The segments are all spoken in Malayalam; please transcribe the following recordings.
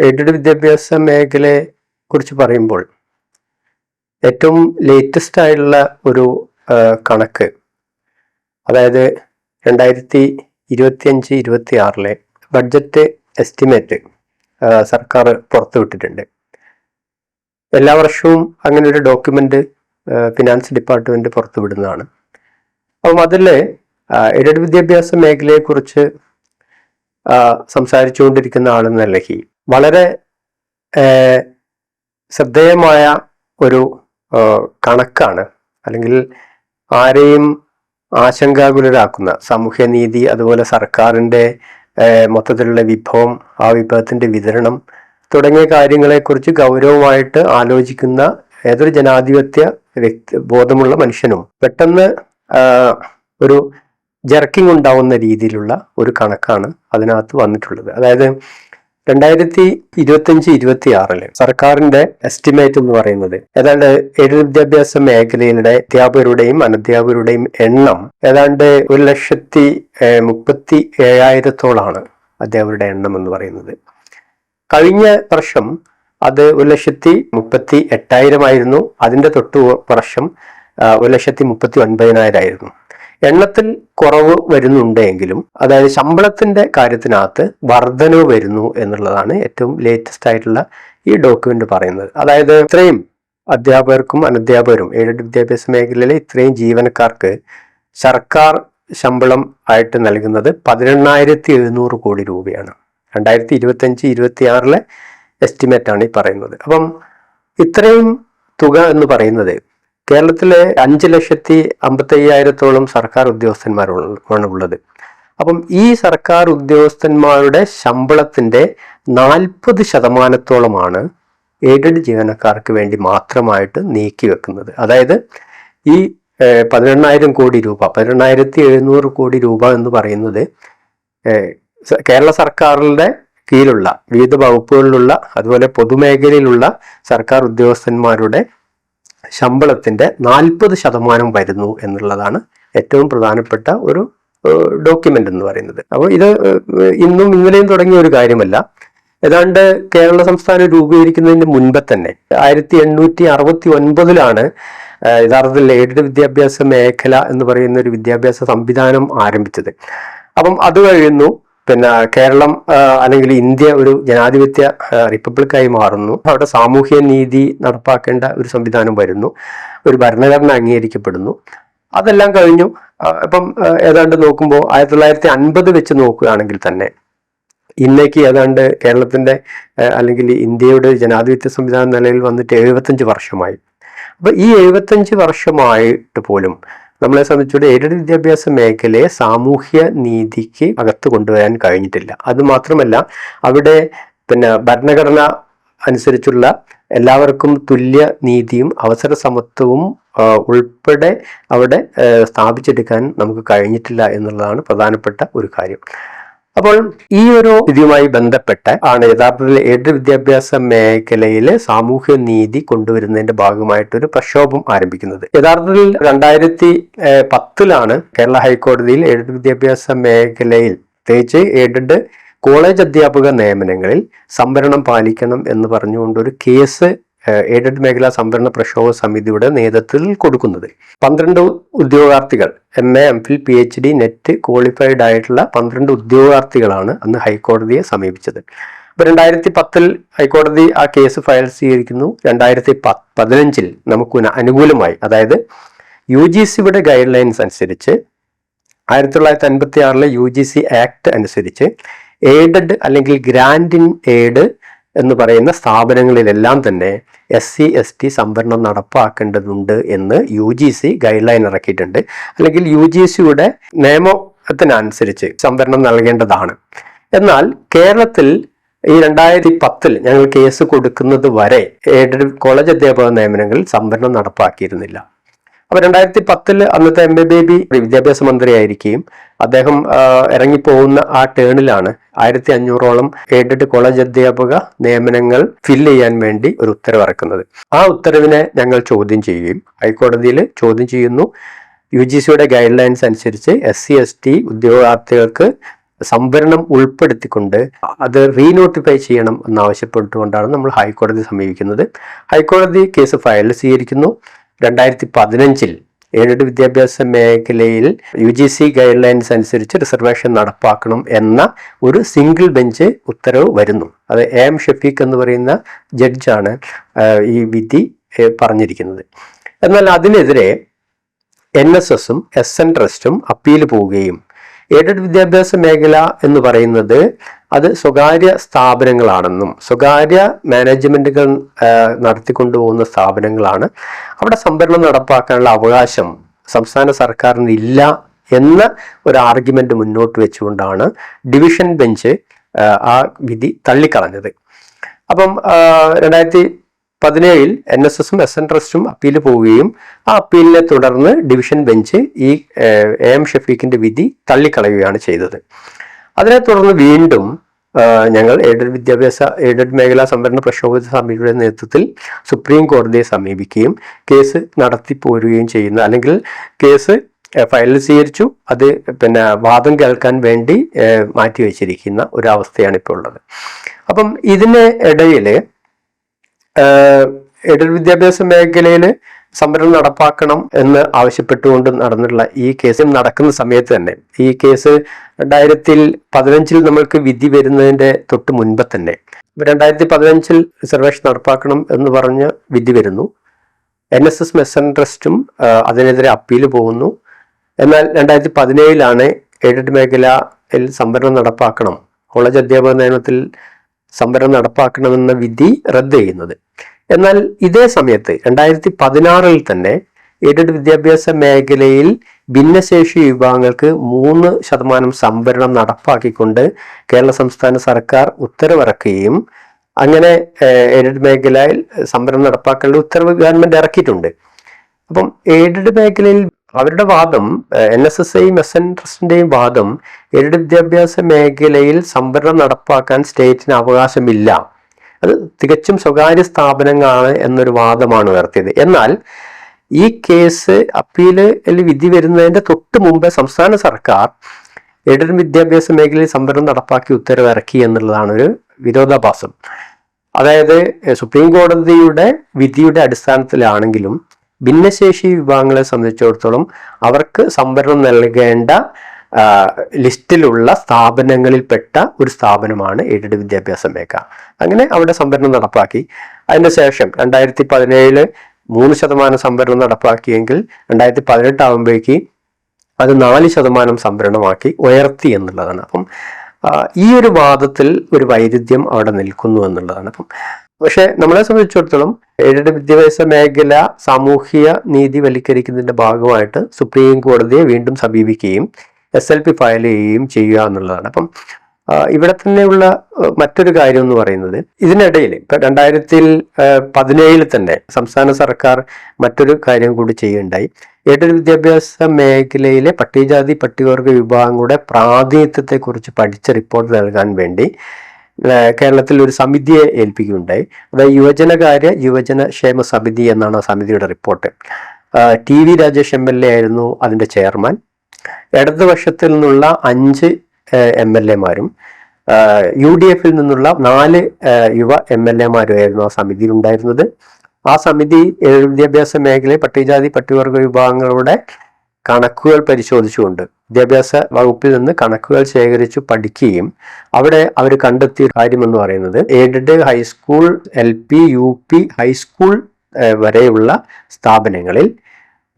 എയ്ഡഡ് വിദ്യാഭ്യാസ മേഖലയെ കുറിച്ച് പറയുമ്പോൾ ഏറ്റവും ലേറ്റസ്റ്റ് ആയിട്ടുള്ള ഒരു കണക്ക് അതായത് രണ്ടായിരത്തി ഇരുപത്തിയഞ്ച് ഇരുപത്തി ആറിലെ ബഡ്ജറ്റ് എസ്റ്റിമേറ്റ് സർക്കാർ പുറത്തുവിട്ടിട്ടുണ്ട് എല്ലാ വർഷവും അങ്ങനെ ഒരു ഡോക്യുമെന്റ് ഫിനാൻസ് ഡിപ്പാർട്ട്മെന്റ് പുറത്തുവിടുന്നതാണ് അപ്പം അതിൽ എയ്ഡഡ് വിദ്യാഭ്യാസ മേഖലയെക്കുറിച്ച് കുറിച്ച് സംസാരിച്ചുകൊണ്ടിരിക്കുന്ന ആളെന്ന നിലയ്ക്ക് വളരെ ശ്രദ്ധേയമായ ഒരു കണക്കാണ്. അല്ലെങ്കിൽ ആരെയും ആശങ്കാകുലരാക്കുന്ന സാമൂഹ്യനീതി അതുപോലെ സർക്കാരിന്റെ മൊത്തത്തിലുള്ള വിഭവം ആ വിഭവത്തിന്റെ വിതരണം തുടങ്ങിയ കാര്യങ്ങളെക്കുറിച്ച് ഗൗരവമായിട്ട് ആലോചിക്കുന്ന ഏതൊരു ജനാധിപത്യ വ്യക്തി ബോധമുള്ള മനുഷ്യനും പെട്ടെന്ന് ഒരു ജർക്കിംഗ് ഉണ്ടാവുന്ന രീതിയിലുള്ള ഒരു കണക്കാണ് അതിനകത്ത് വന്നിട്ടുള്ളത്. അതായത് രണ്ടായിരത്തി ഇരുപത്തിയഞ്ച് ഇരുപത്തി ആറിൽ സർക്കാരിന്റെ എസ്റ്റിമേറ്റ് എന്ന് പറയുന്നത് ഏതാണ്ട് എയ്ഡഡ് വിദ്യാഭ്യാസ മേഖലയിലെ അധ്യാപകരുടെയും അനധ്യാപകരുടെയും എണ്ണം ഏതാണ്ട് ഒരു ലക്ഷത്തി മുപ്പത്തി ഏഴായിരത്തോളാണ് അധ്യാപകരുടെ എണ്ണം എന്ന് പറയുന്നത്. കഴിഞ്ഞ വർഷം അത് ഒരു ലക്ഷത്തി മുപ്പത്തി എട്ടായിരമായിരുന്നു അതിന്റെ തൊട്ടു വർഷം ഒരു ലക്ഷത്തി മുപ്പത്തി ഒൻപതിനായിരമായിരുന്നു എണ്ണത്തിൽ കുറവ് വരുന്നുണ്ടെങ്കിലും അതായത് ശമ്പളത്തിന്റെ കാര്യത്തിനകത്ത് വർധനവ് വരുന്നു എന്നുള്ളതാണ് ഏറ്റവും ലേറ്റസ്റ്റ് ആയിട്ടുള്ള ഈ ഡോക്യുമെന്റ് പറയുന്നത്. അതായത് ഇത്രയും അധ്യാപകർക്കും അനധ്യാപകരും എയ്ഡഡ് വിദ്യാഭ്യാസ മേഖലയിലെ ഇത്രയും ജീവനക്കാർക്ക് സർക്കാർ ശമ്പളം ആയിട്ട് നൽകുന്നത് പതിനെണ്ണായിരത്തി എഴുന്നൂറ് കോടി രൂപയാണ്. രണ്ടായിരത്തി ഇരുപത്തഞ്ച് ഇരുപത്തി ആറിലെ എസ്റ്റിമേറ്റ് ആണ് ഈ പറയുന്നത്. അപ്പം ഇത്രയും തുക എന്ന് പറയുന്നത് കേരളത്തിലെ അഞ്ച് ലക്ഷത്തി അമ്പത്തി അയ്യായിരത്തോളം സർക്കാർ ഉദ്യോഗസ്ഥന്മാരാണ് ഉള്ളത്. അപ്പം ഈ സർക്കാർ ഉദ്യോഗസ്ഥന്മാരുടെ ശമ്പളത്തിന്റെ നാൽപ്പത് ശതമാനത്തോളമാണ് എയ്ഡഡ് ജീവനക്കാർക്ക് വേണ്ടി മാത്രമായിട്ട് നീക്കി വെക്കുന്നത്. അതായത് ഈ പതിനെണ്ണായിരം കോടി രൂപ പതിനെണ്ണായിരത്തി എഴുന്നൂറ് കോടി രൂപ എന്ന് പറയുന്നത് കേരള സർക്കാരിന്റെ കീഴിലുള്ള വിവിധ വകുപ്പുകളിലുള്ള അതുപോലെ പൊതുമേഖലയിലുള്ള സർക്കാർ ഉദ്യോഗസ്ഥന്മാരുടെ ശമ്പളത്തിന്റെ നാൽപ്പത് ശതമാനം വരുന്നു എന്നുള്ളതാണ് ഏറ്റവും പ്രധാനപ്പെട്ട ഒരു ഡോക്യുമെന്റ് എന്ന് പറയുന്നത്. അപ്പോൾ ഇത് ഇന്നും ഇന്നലെയും തുടങ്ങിയ ഒരു കാര്യമല്ല. ഏതാണ്ട് കേരള സംസ്ഥാനം രൂപീകരിക്കുന്നതിന് മുൻപ് തന്നെ ആയിരത്തി എണ്ണൂറ്റി അറുപത്തി ഒൻപതിലാണ് യഥാർത്ഥത്തിൽ എയ്ഡഡ് വിദ്യാഭ്യാസ മേഖല എന്ന് പറയുന്ന ഒരു വിദ്യാഭ്യാസ സംവിധാനം ആരംഭിച്ചത്. അപ്പം അത് കഴിയുന്നു പിന്നെ കേരളം അല്ലെങ്കിൽ ഇന്ത്യ ഒരു ജനാധിപത്യ റിപ്പബ്ലിക്കായി മാറുന്നു. അവിടെ സാമൂഹ്യ നീതി നടപ്പാക്കേണ്ട ഒരു സംവിധാനം വരുന്നു. ഒരു ഭരണഘടന അംഗീകരിക്കപ്പെടുന്നു. അതെല്ലാം കഴിഞ്ഞു. ഇപ്പം ഏതാണ്ട് നോക്കുമ്പോൾ ആയിരത്തി തൊള്ളായിരത്തി അൻപത് വെച്ച് നോക്കുകയാണെങ്കിൽ തന്നെ ഇന്നേക്ക് ഏതാണ്ട് കേരളത്തിന്റെ അല്ലെങ്കിൽ ഇന്ത്യയുടെ ജനാധിപത്യ സംവിധാന നിലയിൽ വന്നിട്ട് എഴുപത്തഞ്ച് വർഷമായി. അപ്പൊ ഈ എഴുപത്തഞ്ച് വർഷമായിട്ട് പോലും നമ്മളെ സംബന്ധിച്ചുകൊണ്ട് എയ്ഡഡ് വിദ്യാഭ്യാസ മേഖലയെ സാമൂഹ്യ നീതിക്ക് അകത്ത് കൊണ്ടുവരാൻ കഴിഞ്ഞിട്ടില്ല. അത് മാത്രമല്ല അവിടെ പിന്നെ ഭരണഘടന അനുസരിച്ചുള്ള എല്ലാവർക്കും തുല്യ നീതിയും അവസര സമത്വവും ഉൾപ്പെടെ അവിടെ സ്ഥാപിച്ചെടുക്കാൻ നമുക്ക് കഴിഞ്ഞിട്ടില്ല എന്നുള്ളതാണ് പ്രധാനപ്പെട്ട ഒരു കാര്യം. അപ്പോൾ ഈ ഒരു ഇതുമായി ബന്ധപ്പെട്ട് ആണ് യഥാർത്ഥത്തിൽ എയ്ഡഡ് വിദ്യാഭ്യാസ മേഖലയിലെ സാമൂഹ്യ നീതി കൊണ്ടുവരുന്നതിന്റെ ഭാഗമായിട്ട് ഒരു പ്രക്ഷോഭം ആരംഭിക്കുന്നത്. യഥാർത്ഥത്തിൽ രണ്ടായിരത്തി പത്തിലാണ് കേരള ഹൈക്കോടതിയിൽ എയ്ഡഡ് വിദ്യാഭ്യാസ മേഖലയിൽ പ്രത്യേകിച്ച് എയ്ഡഡ് കോളേജ് അധ്യാപക നിയമനങ്ങളിൽ സംവരണം പാലിക്കണം എന്ന് പറഞ്ഞുകൊണ്ട് ഒരു കേസ് എയ്ഡഡ് മേഖലാ സംവരണ പ്രക്ഷോഭ സമിതിയുടെ നേതൃത്വത്തിൽ കൊടുക്കുന്നത്. പന്ത്രണ്ട് ഉദ്യോഗാർത്ഥികൾ M A M phil P H D net qualified ആയിട്ടുള്ള പന്ത്രണ്ട് ഉദ്യോഗാർത്ഥികളാണ് അന്ന് ഹൈക്കോടതിയെ സമീപിച്ചത്. അപ്പൊ രണ്ടായിരത്തി പത്തിൽ ഹൈക്കോടതി ആ കേസ് ഫയൽ സ്വീകരിക്കുന്നു. രണ്ടായിരത്തി പതിനഞ്ചിൽ നമുക്ക് അനുകൂലമായി അതായത് യു ജി സിയുടെ ഗൈഡ് ലൈൻസ് അനുസരിച്ച് ആയിരത്തി തൊള്ളായിരത്തി അൻപത്തി ആറിലെ യു ജി സി ആക്ട് അനുസരിച്ച് എയ്ഡഡ് അല്ലെങ്കിൽ ഗ്രാൻഡ് ഇൻ എയ്ഡ് എന്ന് പറയുന്ന സ്ഥാപനങ്ങളിലെല്ലാം തന്നെ എസ് സി എസ് ടി സംവരണം നടപ്പാക്കേണ്ടതുണ്ട് എന്ന് U G C guide line ഇറക്കിയിട്ടുണ്ട്. അല്ലെങ്കിൽ യു ജി സിയുടെ നിയമത്തിനനുസരിച്ച് സംവരണം നൽകേണ്ടതാണ്. എന്നാൽ കേരളത്തിൽ ഈ രണ്ടായിരത്തി പത്തിൽ ഞങ്ങൾ കേസ് കൊടുക്കുന്നത് വരെ കോളേജ് അധ്യാപക നിയമനങ്ങളിൽ സംവരണം നടപ്പാക്കിയിരുന്നില്ല. അപ്പൊ രണ്ടായിരത്തി പത്തിൽ അന്നത്തെ എം എ ബേബി വിദ്യാഭ്യാസ മന്ത്രിയായിരിക്കുകയും അദ്ദേഹം ഇറങ്ങി ഇറങ്ങിപ്പോകുന്ന ആ ടേണിലാണ് ആയിരത്തി അഞ്ഞൂറോളം എയ്ഡഡ് കോളേജ് അധ്യാപക നിയമനങ്ങൾ ഫില്ല് ചെയ്യാൻ വേണ്ടി ഒരു ഉത്തരവ് ഇറക്കുന്നത് ആ ഉത്തരവിനെ ഞങ്ങൾ ചോദ്യം ചെയ്യുകയും ഹൈക്കോടതിയിൽ ചോദ്യം ചെയ്യുന്നു. യു ജി സിയുടെ ഗൈഡ് ലൈൻസ് അനുസരിച്ച് എസ് സി എസ് ടി ഉദ്യോഗാർത്ഥികൾക്ക് സംവരണം ഉൾപ്പെടുത്തിക്കൊണ്ട് അത് റീനോട്ടിഫൈ ചെയ്യണം എന്നാവശ്യപ്പെട്ടുകൊണ്ടാണ് നമ്മൾ ഹൈക്കോടതി സമീപിക്കുന്നത്. ഹൈക്കോടതി കേസ് ഫയൽ സ്വീകരിക്കുന്നു. രണ്ടായിരത്തി പതിനഞ്ചിൽ എയ്ഡഡ് വിദ്യാഭ്യാസ മേഖലയിൽ U G C guidelines അനുസരിച്ച് റിസർവേഷൻ നടപ്പാക്കണം എന്ന ഒരു സിംഗിൾ ബെഞ്ച് ഉത്തരവ് വരുന്നു. അത് എ ഷഫീഖ് എന്ന് പറയുന്ന ജഡ്ജാണ് ഈ വിധി പറഞ്ഞിരിക്കുന്നത്. എന്നാൽ അതിനെതിരെ എൻ എസ് എസും എസ് എൻ ട്രസ്റ്റും അപ്പീൽ പോവുകയും എയ്ഡഡ് വിദ്യാഭ്യാസ മേഖല എന്ന് പറയുന്നത് അത് സ്വകാര്യ സ്ഥാപനങ്ങളാണെന്നും സ്വകാര്യ മാനേജ്മെന്റുകൾ നടത്തിക്കൊണ്ടുപോകുന്ന സ്ഥാപനങ്ങളാണ്. അവിടെ സംഭരണം നടപ്പാക്കാനുള്ള അവകാശം സംസ്ഥാന സർക്കാരിന് ഇല്ല എന്ന ഒരു ആർഗ്യുമെന്റ് മുന്നോട്ട് വെച്ചുകൊണ്ടാണ് ഡിവിഷൻ ബെഞ്ച് ആ വിധി തള്ളിക്കളഞ്ഞത്. അപ്പം രണ്ടായിരത്തി പതിനേഴിൽ എൻ എസ് എസും എസ് എൻ ട്രസ്റ്റും അപ്പീൽ പോവുകയും ആ അപ്പീലിനെ തുടർന്ന് ഡിവിഷൻ ബെഞ്ച് ഈ എ എം ഷഫീഖിന്റെ വിധി തള്ളിക്കളയുകയാണ് ചെയ്തത്. അതിനെ തുടർന്ന് വീണ്ടും ഞങ്ങൾ എയ്ഡഡ് വിദ്യാഭ്യാസ എയ്ഡഡ് മേഖലാ സംവരണ പ്രക്ഷോഭ സമിതിയുടെ നേതൃത്വത്തിൽ സുപ്രീം കോടതിയെ സമീപിക്കുകയും കേസ് നടത്തി നടത്തിപ്പോരുകയും ചെയ്യുന്ന അല്ലെങ്കിൽ കേസ് ഫയൽ സ്വീകരിച്ചു അത് പിന്നെ വാദം കേൾക്കാൻ വേണ്ടി മാറ്റിവെച്ചിരിക്കുന്ന ഒരു അവസ്ഥയാണ് ഇപ്പോൾ ഉള്ളത്. അപ്പം ഇതിന് ഇടയിൽ എയ്ഡഡ് വിദ്യാഭ്യാസ മേഖലയിൽ സംവരണം നടപ്പാക്കണം എന്ന് ആവശ്യപ്പെട്ടുകൊണ്ട് നടന്നിട്ടുള്ള ഈ കേസ് നടക്കുന്ന സമയത്ത് തന്നെ. ഈ കേസ് രണ്ടായിരത്തിൽ പതിനഞ്ചിൽ നമ്മൾക്ക് വിധി വരുന്നതിന്റെ തൊട്ട് മുൻപ് തന്നെ. രണ്ടായിരത്തി പതിനഞ്ചിൽ റിസർവേഷൻ നടപ്പാക്കണം എന്ന് പറഞ്ഞ് വിധി വരുന്നു. എൻ എസ് എസ് മെസ്സൻ ട്രസ്റ്റും അതിനെതിരെ അപ്പീൽ പോകുന്നു. എന്നാൽ രണ്ടായിരത്തി പതിനേഴിലാണ് എയ്ഡഡ് മേഖലയിൽ സംവരണം നടപ്പാക്കണം. കോളേജ് അധ്യാപക നിയമത്തിൽ സംവരണം നടപ്പാക്കണമെന്ന വിധി റദ്ദ് ചെയ്യുന്നത്. എന്നാൽ ഇതേ സമയത്ത് രണ്ടായിരത്തി പതിനാറിൽ തന്നെ എയ്ഡഡ് വിദ്യാഭ്യാസ മേഖലയിൽ ഭിന്നശേഷി വിഭാഗങ്ങൾക്ക് മൂന്ന് ശതമാനം സംവരണം നടപ്പാക്കിക്കൊണ്ട് കേരള സംസ്ഥാന സർക്കാർ ഉത്തരവിറക്കുകയും അങ്ങനെ എയ്ഡഡ് മേഖലയിൽ സംവരണം നടപ്പാക്കാനുള്ള ഉത്തരവ് ഗവൺമെന്റ് ഇറക്കിയിട്ടുണ്ട്. അപ്പം എയ്ഡഡ് മേഖലയിൽ അവരുടെ വാദം എൻ എസ് എസ് ഐയും എസ് എൻ ട്രസ്റ്റിന്റെയും വാദം എയ്ഡഡ് വിദ്യാഭ്യാസ മേഖലയിൽ സംവരണം നടപ്പാക്കാൻ സ്റ്റേറ്റിന് അവകാശമില്ല. അത് തികച്ചും സ്വകാര്യ സ്ഥാപനങ്ങളാണ് എന്നൊരു വാദമാണ് ഉയർത്തിയത്. എന്നാൽ ഈ കേസ് അപ്പീലിൽ വിധി വരുന്നതിന്റെ തൊട്ട് മുമ്പ് സംസ്ഥാന സർക്കാർ എയ്ഡഡ് വിദ്യാഭ്യാസ മേഖലയിൽ സംവരണം നടപ്പാക്കി ഉത്തരവ് ഇറക്കി എന്നുള്ളതാണ് ഒരു വിരോധാഭാസം. അതായത് സുപ്രീം കോടതിയുടെ വിധിയുടെ അടിസ്ഥാനത്തിലാണെങ്കിലും ഭിന്നശേഷി വിഭാഗങ്ങളെ സംബന്ധിച്ചിടത്തോളം അവർക്ക് സംവരണം നൽകേണ്ട ലിസ്റ്റിലുള്ള സ്ഥാപനങ്ങളിൽപ്പെട്ട ഒരു സ്ഥാപനമാണ് എയ്ഡഡ് വിദ്യാഭ്യാസ മേഖല അങ്ങനെ അവിടെ സംവരണം നടപ്പാക്കി. അതിന്റെ ശേഷം രണ്ടായിരത്തി പതിനേഴിൽ മൂന്ന് ശതമാനം സംവരണം നടപ്പാക്കിയെങ്കിൽ രണ്ടായിരത്തി പതിനെട്ട് ആകുമ്പോഴേക്ക് അത് നാല് ശതമാനം സംവരണമാക്കി ഉയർത്തി എന്നുള്ളതാണ്. അപ്പം ഈ ഒരു വാദത്തിൽ ഒരു വൈരുദ്ധ്യം അവിടെ നിൽക്കുന്നു എന്നുള്ളതാണ്. അപ്പം പക്ഷെ നമ്മളെ സംബന്ധിച്ചിടത്തോളം എയ്ഡഡ് വിദ്യാഭ്യാസ മേഖല സാമൂഹിക നീതി വൽക്കരിക്കുന്നതിന്റെ ഭാഗമായിട്ട് സുപ്രീം കോടതിയെ വീണ്ടും സമീപിക്കുകയും എസ് എൽ പി ഫയൽ ചെയ്യുകയും ചെയ്യുക എന്നുള്ളതാണ്. അപ്പം ഇവിടെ തന്നെയുള്ള മറ്റൊരു കാര്യം എന്ന് പറയുന്നത് ഇതിനിടയിൽ ഇപ്പൊ രണ്ടായിരത്തി പതിനേഴിൽ തന്നെ സംസ്ഥാന സർക്കാർ മറ്റൊരു കാര്യം കൂടി ചെയ്യുകയുണ്ടായി. എയ്ഡഡ് വിദ്യാഭ്യാസ മേഖലയിലെ പട്ടികജാതി പട്ടികവർഗ വിഭാഗങ്ങളുടെ പ്രാതിനിധ്യത്തെക്കുറിച്ച് പഠിച്ച റിപ്പോർട്ട് നൽകാൻ വേണ്ടി കേരളത്തിൽ ഒരു സമിതിയെ ഏൽപ്പിക്കുകയുണ്ടായി. അതായത് യുവജനകാര്യ യുവജന ക്ഷേമ സമിതി എന്നാണ് ആ സമിതിയുടെ report T V Rajesh M L A ആയിരുന്നു അതിന്റെ ചെയർമാൻ ഇടതുപക്ഷത്തിൽ നിന്നുള്ള അഞ്ച് എം എൽ എമാരും യു ഡി എഫിൽ നിന്നുള്ള നാല് യുവ എം എൽ എമാരുമായിരുന്നു ആ സമിതിയിൽ ഉണ്ടായിരുന്നത് ആ സമിതി വിദ്യാഭ്യാസ മേഖലയിൽ പട്ടികജാതി പട്ടികവർഗ വിഭാഗങ്ങളുടെ കണക്കുകൾ പരിശോധിച്ചുകൊണ്ട് വിദ്യാഭ്യാസ വകുപ്പിൽ നിന്ന് കണക്കുകൾ ശേഖരിച്ച് പഠിക്കുകയും അവിടെ അവർ കണ്ടെത്തിയ കാര്യം എന്ന് പറയുന്നത് aided high school L P U P high school വരെയുള്ള സ്ഥാപനങ്ങളിൽ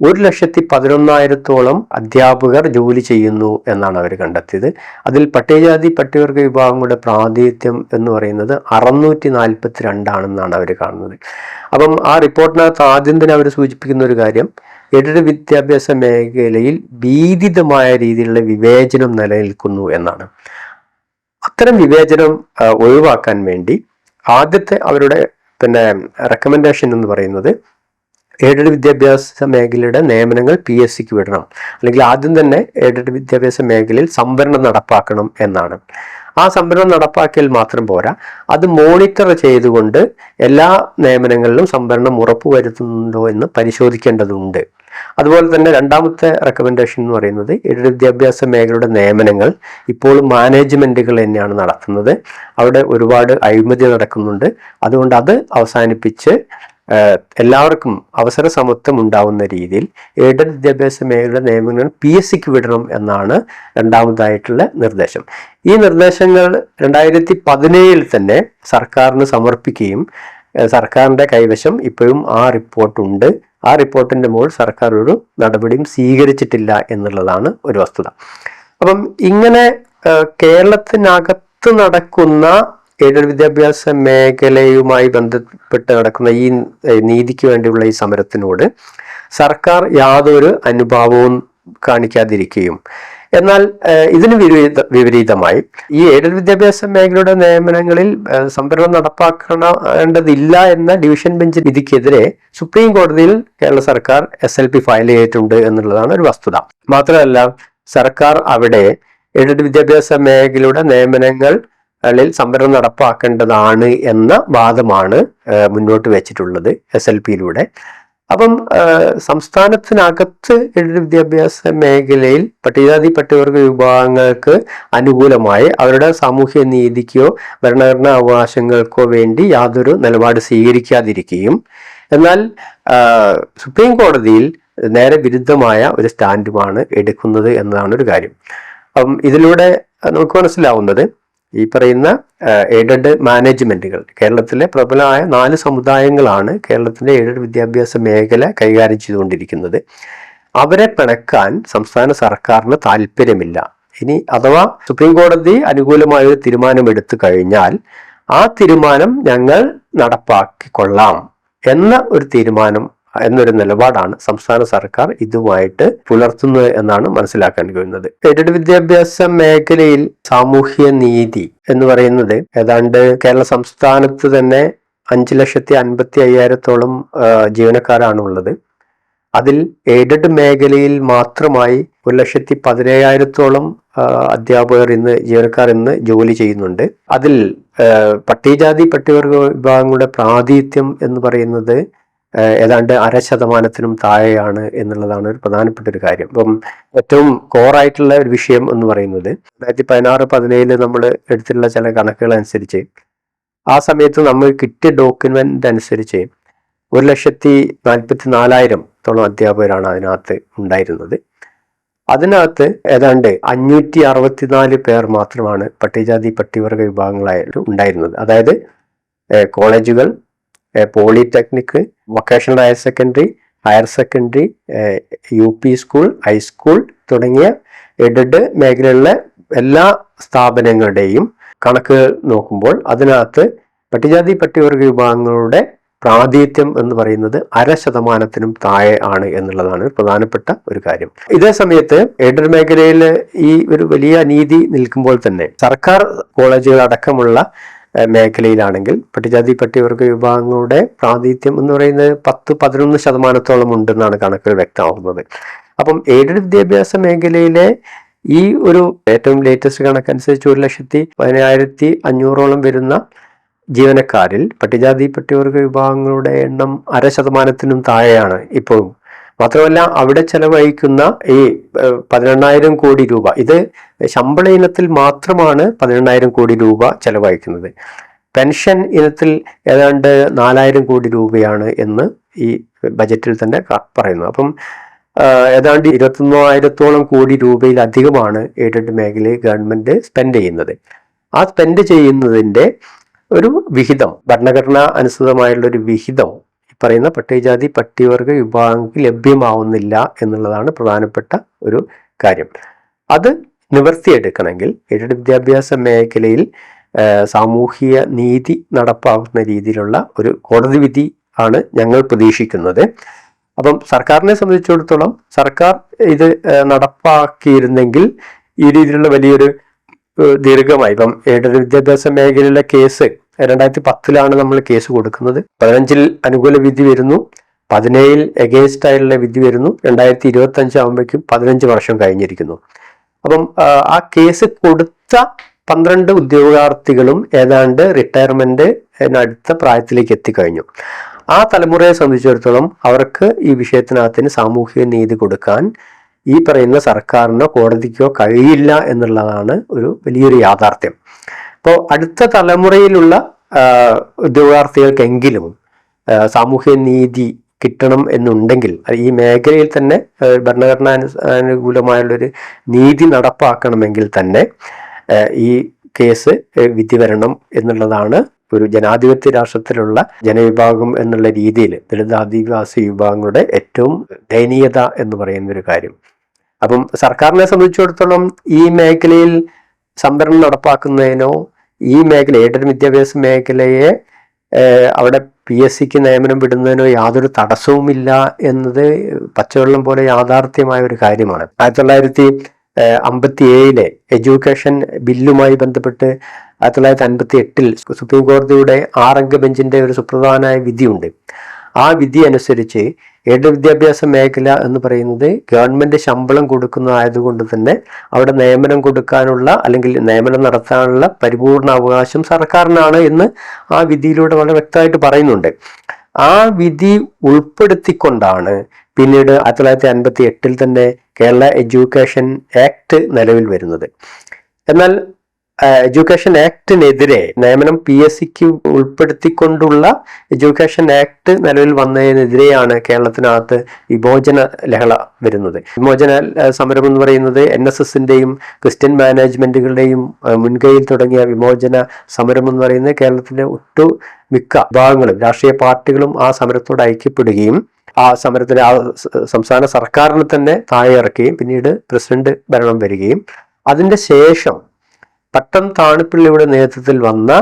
ഒരു ലക്ഷത്തി പതിനൊന്നായിരത്തോളം അധ്യാപകർ ജോലി ചെയ്യുന്നു എന്നാണ് അവർ കണ്ടെത്തിയത്. അതിൽ പട്ടികജാതി പട്ടികവർഗ വിഭാഗങ്ങളുടെ പ്രാതിനിധ്യം എന്ന് പറയുന്നത് അറുന്നൂറ്റി നാൽപ്പത്തി രണ്ടാണെന്നാണ് അവർ കാണുന്നത്. അപ്പം ആ റിപ്പോർട്ടിനകത്ത് ആദ്യം തന്നെ അവർ സൂചിപ്പിക്കുന്ന ഒരു കാര്യം എഡിഡ് വിദ്യാഭ്യാസ മേഖലയിൽ ഭീതിതമായ രീതിയിലുള്ള വിവേചനം നിലനിൽക്കുന്നു എന്നാണ്. അത്തരം വിവേചനം ഒഴിവാക്കാൻ വേണ്ടി ആദ്യത്തെ അവരുടെ പിന്നെ റെക്കമെൻഡേഷൻ എന്ന് പറയുന്നത് എയ്ഡഡ് വിദ്യാഭ്യാസ മേഖലയുടെ നിയമനങ്ങൾ പി എസ് സിക്ക് വിടണം. അല്ലെങ്കിൽ ആദ്യം തന്നെ എയ്ഡഡ് വിദ്യാഭ്യാസ മേഖലയിൽ സംവരണം നടപ്പാക്കണം എന്നാണ്. ആ സംവരണം നടപ്പാക്കിയാൽ മാത്രം പോരാ. അത് മോണിറ്റർ ചെയ്തുകൊണ്ട് എല്ലാ നിയമനങ്ങളിലും സംവരണം ഉറപ്പുവരുത്തുന്നുണ്ടോ എന്ന് പരിശോധിക്കേണ്ടതുണ്ട്. അതുപോലെ തന്നെ രണ്ടാമത്തെ റെക്കമെൻഡേഷൻ എന്ന് പറയുന്നത് എയ്ഡഡ് വിദ്യാഭ്യാസ മേഖലയുടെ നിയമനങ്ങൾ ഇപ്പോൾ മാനേജ്മെന്റുകൾ തന്നെയാണ് നടത്തുന്നത്. അവിടെ ഒരുപാട് അഴിമതി നടക്കുന്നുണ്ട്. അതുകൊണ്ട് അത് അവസാനിപ്പിച്ച് എല്ലാവർക്കും അവസര സമത്വം ഉണ്ടാവുന്ന രീതിയിൽ എയ്ഡഡ് വിദ്യാഭ്യാസ മേഖലയുടെ നിയമങ്ങൾ പി എസ് സിക്ക് വിടണം എന്നാണ് രണ്ടാമതായിട്ടുള്ള നിർദ്ദേശം. ഈ നിർദ്ദേശങ്ങൾ രണ്ടായിരത്തി പതിനേഴിൽ തന്നെ സർക്കാരിന് സമർപ്പിക്കുകയും സർക്കാരിന്റെ കൈവശം ഇപ്പോഴും ആ റിപ്പോർട്ടുണ്ട് ആ റിപ്പോർട്ടിന്റെ മുകളിൽ സർക്കാർ ഒരു നടപടിയും സ്വീകരിച്ചിട്ടില്ല എന്നുള്ളതാണ് ഒരു വസ്തുത. അപ്പം ഇങ്ങനെ കേരളത്തിനകത്ത് നടക്കുന്ന എയ്ഡഡ് വിദ്യാഭ്യാസ മേഖലയുമായി ബന്ധപ്പെട്ട് നടക്കുന്ന ഈ നീതിക്ക് വേണ്ടിയുള്ള ഈ സമരത്തിനോട് സർക്കാർ യാതൊരു അനുഭാവവും കാണിക്കാതിരിക്കുകയും. എന്നാൽ ഇതിന് വിപരീത വിപരീതമായി ഈ എയ്ഡഡ് വിദ്യാഭ്യാസ മേഖലയുടെ നിയമനങ്ങളിൽ സംവരണം നടപ്പാക്കേണ്ടതില്ല എന്ന ഡിവിഷൻ ബെഞ്ച് വിധിക്കെതിരെ സുപ്രീം കോടതിയിൽ കേരള സർക്കാർ എസ് എൽ പി ഫയൽ ചെയ്തിട്ടുണ്ട് എന്നുള്ളതാണ് ഒരു വസ്തുത. മാത്രമല്ല സർക്കാർ അവിടെ എയ്ഡഡ് വിദ്യാഭ്യാസ മേഖലയുടെ നിയമനങ്ങൾ ളിൽ സംവരണം നടപ്പാക്കേണ്ടതാണ് എന്ന വാദമാണ് മുന്നോട്ട് വെച്ചിട്ടുള്ളത് എസ് എൽ പിയിലൂടെ. അപ്പം സംസ്ഥാനത്തിനകത്ത് വിദ്യാഭ്യാസ മേഖലയിൽ പട്ടികജാതി പട്ടികവർഗ വിഭാഗങ്ങൾക്ക് അനുകൂലമായി അവരുടെ സാമൂഹ്യ നീതിക്കോ ഭരണഘടനാ അവകാശങ്ങൾക്കോ വേണ്ടി യാതൊരു നിലപാട് സ്വീകരിക്കാതിരിക്കുകയും എന്നാൽ സുപ്രീം കോടതിയിൽ നേരെ വിരുദ്ധമായ ഒരു സ്റ്റാൻഡുമാണ് എടുക്കുന്നത് എന്നതാണ് ഒരു കാര്യം. അപ്പം ഇതിലൂടെ നമുക്ക് മനസ്സിലാവുന്നത് ഈ പറയുന്ന എയ്ഡഡ് മാനേജ്മെന്റുകൾ കേരളത്തിലെ പ്രബലമായ നാല് സമുദായങ്ങളാണ് കേരളത്തിലെ എയ്ഡഡ് വിദ്യാഭ്യാസ മേഖല കൈകാര്യം ചെയ്തുകൊണ്ടിരിക്കുന്നത്. അവരെ പിണക്കാൻ സംസ്ഥാന സർക്കാരിന് താല്പര്യമില്ല. ഇനി അഥവാ സുപ്രീം കോടതി അനുകൂലമായ ഒരു തീരുമാനം എടുത്തു കഴിഞ്ഞാൽ ആ തീരുമാനം ഞങ്ങൾ നടപ്പാക്കിക്കൊള്ളാം എന്ന ഒരു തീരുമാനം എന്നൊരു നിലപാടാണ് സംസ്ഥാന സർക്കാർ ഇതുമായിട്ട് പുലർത്തുന്നത് എന്നാണ് മനസ്സിലാക്കാൻ കഴിയുന്നത്. എയ്ഡഡ് വിദ്യാഭ്യാസ മേഖലയിൽ സാമൂഹ്യ നീതി എന്ന് പറയുന്നത് ഏതാണ്ട് കേരള സംസ്ഥാനത്ത് തന്നെ അഞ്ച് ലക്ഷത്തി അൻപത്തി അയ്യായിരത്തോളം ജീവനക്കാരാണ് ഉള്ളത് അതിൽ എയ്ഡഡ് മേഖലയിൽ മാത്രമായി ഒരു ലക്ഷത്തി പതിനേഴായിരത്തോളം അധ്യാപകർ ഇന്ന് ജീവനക്കാർ ഇന്ന് ജോലി ചെയ്യുന്നുണ്ട്. അതിൽ പട്ടികജാതി പട്ടികവർഗ വിഭാഗങ്ങളുടെ പ്രാതിനിധ്യം എന്ന് പറയുന്നത് ഏതാണ്ട് അര ശതമാനത്തിനും താഴെയാണ് എന്നുള്ളതാണ് ഒരു പ്രധാനപ്പെട്ട ഒരു കാര്യം. അപ്പം ഏറ്റവും കോറായിട്ടുള്ള ഒരു വിഷയം എന്ന് പറയുന്നത് രണ്ടായിരത്തി പതിനാറ് പതിനേഴിൽ നമ്മൾ എടുത്തിട്ടുള്ള ചില കണക്കുകൾ അനുസരിച്ച് ആ സമയത്ത് നമ്മൾ കിട്ടിയ ഡോക്യുമെന്റ് അനുസരിച്ച് ഒരു ലക്ഷത്തി നാൽപ്പത്തി നാലായിരത്തോളം അധ്യാപകരാണ് അതിനകത്ത് ഉണ്ടായിരുന്നത്. അതിനകത്ത് ഏതാണ്ട് അഞ്ഞൂറ്റി അറുപത്തിനാല് പേർ മാത്രമാണ് പട്ടികജാതി പട്ടിവർഗ വിഭാഗങ്ങളായിട്ട് ഉണ്ടായിരുന്നത്. അതായത് കോളേജുകൾ polytechnic vocational higher secondary higher secondary U P school high school തുടങ്ങിയ എഡഡ് മേഖലകളിലെ എല്ലാ സ്ഥാപനങ്ങളുടെയും കണക്ക് നോക്കുമ്പോൾ അതിനകത്ത് പട്ടികജാതി പട്ടികവർഗ വിഭാഗങ്ങളുടെ പ്രാതിനിധ്യം എന്ന് പറയുന്നത് അര ശതമാനത്തിനും താഴെ ആണ് എന്നുള്ളതാണ് പ്രധാനപ്പെട്ട ഒരു കാര്യം. ഇതേ സമയത്ത് എയ്ഡഡ് മേഖലയിൽ ഈ ഒരു വലിയ നീതി നിൽക്കുമ്പോൾ തന്നെ സർക്കാർ കോളേജുകൾ അടക്കമുള്ള മേഖലയിലാണെങ്കിൽ പട്ടികജാതി പട്ടികവർഗ വിഭാഗങ്ങളുടെ പ്രാതിനിധ്യം എന്ന് പറയുന്നത് പത്ത് പതിനൊന്ന് ശതമാനത്തോളം ഉണ്ടെന്നാണ് കണക്കുകൾ വ്യക്തമാകുന്നത്. അപ്പം എയ്ഡഡ് വിദ്യാഭ്യാസ മേഖലയിലെ ഈ ഒരു ഏറ്റവും ലേറ്റസ്റ്റ് കണക്കനുസരിച്ച് ഒരു ലക്ഷത്തി പതിനായിരത്തി അഞ്ഞൂറോളം വരുന്ന ജീവനക്കാരിൽ പട്ടികജാതി പട്ടികവർഗ വിഭാഗങ്ങളുടെ എണ്ണം അര ശതമാനത്തിനും താഴെയാണ് ഇപ്പോഴും. മാത്രമല്ല അവിടെ ചെലവഴിക്കുന്ന ഈ പതിനെണ്ണായിരം കോടി രൂപ. ഇത് ശമ്പള ഇനത്തിൽ മാത്രമാണ് പതിനെണ്ണായിരം കോടി രൂപ ചെലവഴിക്കുന്നത്. പെൻഷൻ ഇനത്തിൽ ഏതാണ്ട് നാലായിരം കോടി രൂപയാണ് എന്ന് ഈ ബജറ്റിൽ തന്നെ പറയുന്നു. അപ്പം ഏതാണ്ട് ഇരുപത്തൊന്നായിരത്തോളം കോടി രൂപയിലധികമാണ് എയ്ഡഡ് മേഖലയിൽ ഗവൺമെന്റ് സ്പെൻഡ് ചെയ്യുന്നത്. ആ സ്പെൻഡ് ചെയ്യുന്നതിന്റെ ഒരു വിഹിതം ഭരണഘടന അനുസൃതമായുള്ള ഒരു വിഹിതം പറയുന്ന പട്ടികജാതി പട്ടികവർഗ വിഭാഗങ്ങൾക്ക് ലഭ്യമാവുന്നില്ല എന്നുള്ളതാണ് പ്രധാനപ്പെട്ട ഒരു കാര്യം. അത് നിവർത്തിയെടുക്കണമെങ്കിൽ എയ്ഡഡ് വിദ്യാഭ്യാസ മേഖലയിൽ സാമൂഹിക നീതി നടപ്പാക്കുന്ന രീതിയിലുള്ള ഒരു കോടതി വിധി ആണ് ഞങ്ങൾ പ്രതീക്ഷിക്കുന്നത്. അപ്പം സർക്കാരിനെ സംബന്ധിച്ചിടത്തോളം സർക്കാർ ഇത് നടപ്പാക്കിയിരുന്നെങ്കിൽ ഈ രീതിയിലുള്ള വലിയൊരു ദീർഘമായി ഇപ്പം എയ്ഡഡ് വിദ്യാഭ്യാസ മേഖലയിലെ കേസ് രണ്ടായിരത്തി പത്തിലാണ് നമ്മൾ കേസ് കൊടുക്കുന്നത്. പതിനഞ്ചിൽ അനുകൂല വിധി വരുന്നു. പതിനേഴിൽ എഗേൻസ്റ്റ് ആയിട്ടുള്ള വിധി വരുന്നു. രണ്ടായിരത്തി ഇരുപത്തി അഞ്ച് ആകുമ്പോഴേക്കും പതിനഞ്ച് വർഷം കഴിഞ്ഞിരിക്കുന്നു. അപ്പം ആ, കേസ് കൊടുത്ത പന്ത്രണ്ട് ഉദ്യോഗാർത്ഥികളും ഏതാണ്ട് റിട്ടയർമെന്റ് അടുത്ത പ്രായത്തിലേക്ക് എത്തിക്കഴിഞ്ഞു. ആ തലമുറയെ സംബന്ധിച്ചിടത്തോളം അവർക്ക് ഈ വിഷയത്തിനകത്തിന് സാമൂഹിക നീതി കൊടുക്കാൻ ഈ പറയുന്ന സർക്കാരിനോ കോടതിക്കോ കഴിയില്ല എന്നുള്ളതാണ് ഒരു വലിയൊരു യാഥാർത്ഥ്യം. അപ്പോൾ അടുത്ത തലമുറയിലുള്ള ഉദ്യോഗാർത്ഥികൾക്കെങ്കിലും സാമൂഹ്യ നീതി കിട്ടണം എന്നുണ്ടെങ്കിൽ ഈ മേഖലയിൽ തന്നെ ഭരണഘടനാനുകൂലമായുള്ളൊരു നീതി നടപ്പാക്കണമെങ്കിൽ തന്നെ ഈ കേസ് വിധി വരണം എന്നുള്ളതാണ് ഒരു ജനാധിപത്യ രാഷ്ട്രത്തിലുള്ള ജനവിഭാഗം എന്നുള്ള രീതിയിൽ ദളിത് ആദിവാസി വിഭാഗങ്ങളുടെ ഏറ്റവും ദയനീയത എന്ന് പറയുന്ന ഒരു കാര്യം. അപ്പം സർക്കാരിനെ സംബന്ധിച്ചിടത്തോളം ഈ മേഖലയിൽ സംവരണം നടപ്പാക്കുന്നതിനോ ഈ മേഖല എയ്ഡഡ് വിദ്യാഭ്യാസ മേഖലയെ അവിടെ പി എസ് സിക്ക് നിയമനം വിടുന്നതിനോ യാതൊരു തടസ്സവുമില്ല എന്നത് പച്ചവെള്ളം പോലെ യാഥാർത്ഥ്യമായ ഒരു കാര്യമാണ്. ആയിരത്തി തൊള്ളായിരത്തി അമ്പത്തി ഏഴിലെ എഡ്യൂക്കേഷൻ ബില്ലുമായി ബന്ധപ്പെട്ട് ആയിരത്തി തൊള്ളായിരത്തി അൻപത്തി എട്ടിൽ സുപ്രീം കോടതിയുടെ ആറംഗ ബെഞ്ചിന്റെ ഒരു സുപ്രധാനമായ വിധിയുണ്ട്. ആ വിധി അനുസരിച്ച് എയ്ഡ് വിദ്യാഭ്യാസ മേഖല എന്ന് പറയുന്നത് ഗവൺമെന്റ് ശമ്പളം കൊടുക്കുന്നതായതുകൊണ്ട് തന്നെ അവിടെ നിയമനം കൊടുക്കാനുള്ള അല്ലെങ്കിൽ നിയമനം നടത്താനുള്ള പരിപൂർണ അവകാശം സർക്കാരിനാണ് എന്ന് ആ വിധിയിലൂടെ വളരെ വ്യക്തമായിട്ട് പറയുന്നുണ്ട്. ആ വിധി ഉൾപ്പെടുത്തിക്കൊണ്ടാണ് പിന്നീട് ആയിരത്തി തൊള്ളായിരത്തി അൻപത്തി എട്ടിൽ തന്നെ കേരള എഡ്യൂക്കേഷൻ ആക്ട് നിലവിൽ വരുന്നത്. എന്നാൽ എഡ്യൂക്കേഷൻ ആക്ടിനെതിരെ നിയമനം പി എസ് സിക്ക് ഉൾപ്പെടുത്തിക്കൊണ്ടുള്ള എഡ്യൂക്കേഷൻ ആക്ട് നിലവിൽ വന്നതിനെതിരെയാണ് കേരളത്തിനകത്ത് വിമോചന ലഹള വരുന്നത്. വിമോചന സമരം എന്ന് പറയുന്നത് എൻ എസ് എസിന്റെയും ക്രിസ്ത്യൻ മാനേജ്മെന്റുകളുടെയും മുൻകൈയിൽ തുടങ്ങിയ വിമോചന സമരം എന്ന് പറയുന്നത് കേരളത്തിലെ ഒട്ടു മിക്ക വിഭാഗങ്ങളും രാഷ്ട്രീയ പാർട്ടികളും ആ സമരത്തോട് ഐക്യപ്പെടുകയും ആ സമരത്തിന് ആ സംസ്ഥാന സർക്കാരിനെ തന്നെ താഴെ ഇറക്കുകയും പിന്നീട് പ്രസിഡന്റ് ഭരണം വരികയും. അതിന്റെ ശേഷം പട്ടം താണിപ്പിള്ളിയുടെ നേതൃത്വത്തിൽ വന്ന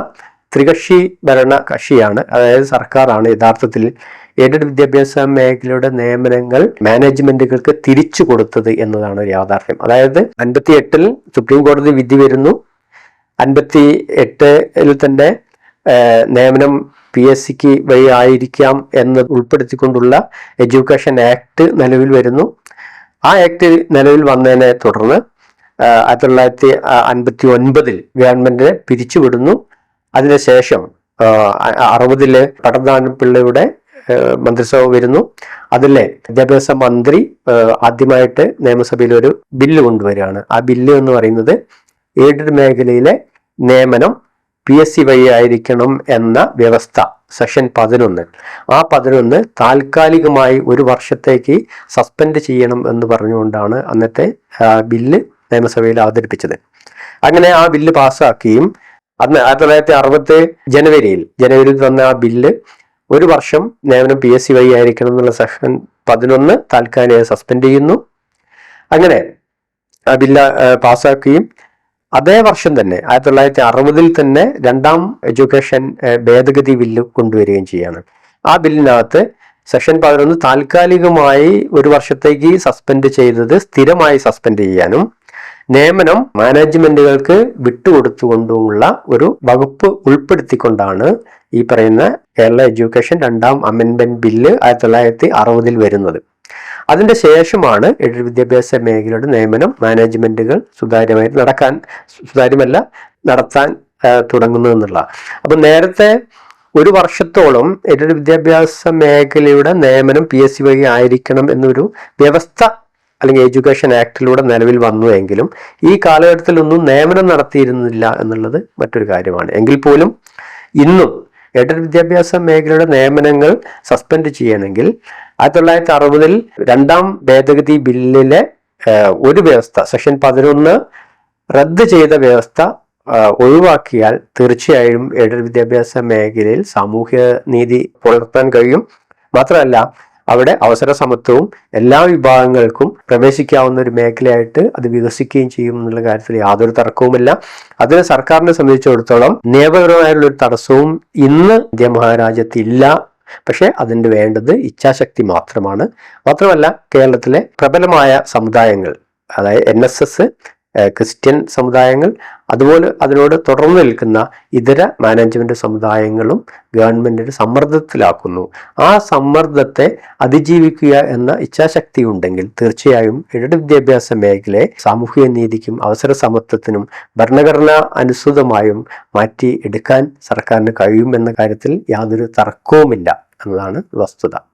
ത്രികക്ഷി ഭരണ കക്ഷിയാണ്. അതായത് സർക്കാരാണ് യഥാർത്ഥത്തിൽ എയ്ഡഡ് വിദ്യാഭ്യാസ മേഖലയുടെ നിയമനങ്ങൾ മാനേജ്മെന്റുകൾക്ക് തിരിച്ചു കൊടുത്തത് എന്നതാണ് ഒരു യാഥാർത്ഥ്യം. അതായത് അൻപത്തി എട്ടിൽ സുപ്രീം കോടതി വിധി വരുന്നു. അൻപത്തി എട്ടിൽ തന്നെ നിയമനം പി എസ് സിക്ക് വഴി ആയിരിക്കാം എന്ന് ഉൾപ്പെടുത്തിക്കൊണ്ടുള്ള എഡ്യൂക്കേഷൻ ആക്ട് നിലവിൽ വരുന്നു. ആ ആക്ട് നിലവിൽ വന്നതിനെ തുടർന്ന് ആയിരത്തി തൊള്ളായിരത്തി അൻപത്തി ഒൻപതിൽ ഗവൺമെന്റിനെ പിരിച്ചുവിടുന്നു. അതിനുശേഷം അറുപതിൽ പിള്ളയുടെ മന്ത്രിസഭ വരുന്നു. അതിലെ വിദ്യാഭ്യാസ മന്ത്രി ആദ്യമായിട്ട് നിയമസഭയിൽ ഒരു ബില്ല് കൊണ്ടുവരികയാണ്. ആ ബില്ല് എന്ന് പറയുന്നത് എയ്ഡഡ് മേഖലയിലെ നിയമനം പി എസ് സി വഴി ആയിരിക്കണം എന്ന വ്യവസ്ഥ സെഷൻ പതിനൊന്ന് ആ പതിനൊന്ന് താൽക്കാലികമായി ഒരു വർഷത്തേക്ക് സസ്പെൻഡ് ചെയ്യണം എന്ന് പറഞ്ഞുകൊണ്ടാണ് അന്നത്തെ ബില്ല് നിയമസഭയിൽ അവതരിപ്പിച്ചത്. അങ്ങനെ ആ ബില്ല് പാസ്സാക്കുകയും അന്ന് ആയിരത്തി തൊള്ളായിരത്തി അറുപത്തി ജനുവരിയിൽ ജനുവരിയിൽ വന്ന ആ ബില്ല് ഒരു വർഷം നിയമനം പി എസ് സി വഴി ആയിരിക്കണം എന്നുള്ള സെക്ഷൻ പതിനൊന്ന് താൽക്കാലിക സസ്പെൻഡ് ചെയ്യുന്നു. അങ്ങനെ ആ ബില്ല് പാസ്സാക്കുകയും അതേ വർഷം തന്നെ ആയിരത്തി തൊള്ളായിരത്തി അറുപതിൽ തന്നെ രണ്ടാം എഡ്യൂക്കേഷൻ ഭേദഗതി ബില്ല് കൊണ്ടുവരികയും ചെയ്യാണ്. ആ ബില്ലിനകത്ത് സെക്ഷൻ പതിനൊന്ന് താൽക്കാലികമായി ഒരു വർഷത്തേക്ക് സസ്പെൻഡ് ചെയ്തത് സ്ഥിരമായി സസ്പെൻഡ് ചെയ്യാനും നിയമനം മാനേജ്മെന്റുകൾക്ക് വിട്ടുകൊടുത്തുകൊണ്ടുമുള്ള ഒരു വകുപ്പ് ഉൾപ്പെടുത്തിക്കൊണ്ടാണ് ഈ പറയുന്ന കേരള എഡ്യൂക്കേഷൻ രണ്ടാം അമെൻമെന്റ് ബില്ല് ആയിരത്തി തൊള്ളായിരത്തി അറുപതിൽ വരുന്നത്. അതിന്റെ ശേഷമാണ് എഴുതി വിദ്യാഭ്യാസ മേഖലയുടെ നിയമനം മാനേജ്മെന്റുകൾ സുതാര്യമായി നടക്കാൻ സുതാര്യമല്ല നടത്താൻ തുടങ്ങുന്നു എന്നുള്ള. അപ്പൊ നേരത്തെ ഒരു വർഷത്തോളം എഴുതി വിദ്യാഭ്യാസ മേഖലയുടെ നിയമനം പി എസ് സി വഴി ആയിരിക്കണം എന്നൊരു വ്യവസ്ഥ അല്ലെങ്കിൽ എഡ്യൂക്കേഷൻ ആക്ടിലൂടെ നിലവിൽ വന്നുവെങ്കിലും ഈ കാലഘട്ടത്തിലൊന്നും നിയമനം നടത്തിയിരുന്നില്ല എന്നുള്ളത് മറ്റൊരു കാര്യമാണ്. എങ്കിൽ പോലും ഇന്നും എയ്ഡഡ് വിദ്യാഭ്യാസ മേഖലയുടെ നിയമനങ്ങൾ സസ്പെൻഡ് ചെയ്യണമെങ്കിൽ ആയിരത്തി തൊള്ളായിരത്തി അറുപതിൽ രണ്ടാം ഭേദഗതി ബില്ലിലെ ഒരു വ്യവസ്ഥ സെക്ഷൻ പതിനൊന്ന് റദ്ദ് ചെയ്ത വ്യവസ്ഥ ഒഴിവാക്കിയാൽ തീർച്ചയായും എയ്ഡഡ് വിദ്യാഭ്യാസ മേഖലയിൽ സാമൂഹ്യ നീതി പുലർത്താൻ കഴിയും. മാത്രമല്ല അവിടെ അവസര സമത്വവും എല്ലാ വിഭാഗങ്ങൾക്കും പ്രവേശിക്കാവുന്ന ഒരു മേഖലയായിട്ട് അത് വികസിക്കുകയും ചെയ്യും എന്നുള്ള കാര്യത്തിൽ യാതൊരു തർക്കവുമില്ല. അതിന് സർക്കാരിനെ സംബന്ധിച്ചിടത്തോളം നിയമപരമായുള്ള ഒരു തടസ്സവും ഇന്ന് ഇന്ത്യ മഹാരാജ്യത്ത് ഇല്ല. പക്ഷെ അതിന് വേണ്ടത് ഇച്ഛാശക്തി മാത്രമാണ്. മാത്രമല്ല കേരളത്തിലെ പ്രബലമായ സമുദായങ്ങൾ അതായത് എൻ എസ് എസ് ക്രിസ്ത്യൻ സമുദായങ്ങൾ അതുപോലെ അതിനോട് തുടർന്ന് നിൽക്കുന്ന ഇതര മാനേജ്മെന്റ് സമുദായങ്ങളും ഗവൺമെന്റിന്റെ സമ്മർദ്ദത്തിലാക്കുന്നു. ആ സമ്മർദ്ദത്തെ അതിജീവിക്കുക എന്ന ഇച്ഛാശക്തി ഉണ്ടെങ്കിൽ തീർച്ചയായും ഇടത് വിദ്യാഭ്യാസ മേഖലയെ സാമൂഹിക നീതിക്കും അവസര സമത്വത്തിനും ഭരണഘടന അനുസൃതമായും മാറ്റി എടുക്കാൻ സർക്കാരിന് കഴിയുമെന്ന കാര്യത്തിൽ യാതൊരു തർക്കവുമില്ല എന്നതാണ് വസ്തുത.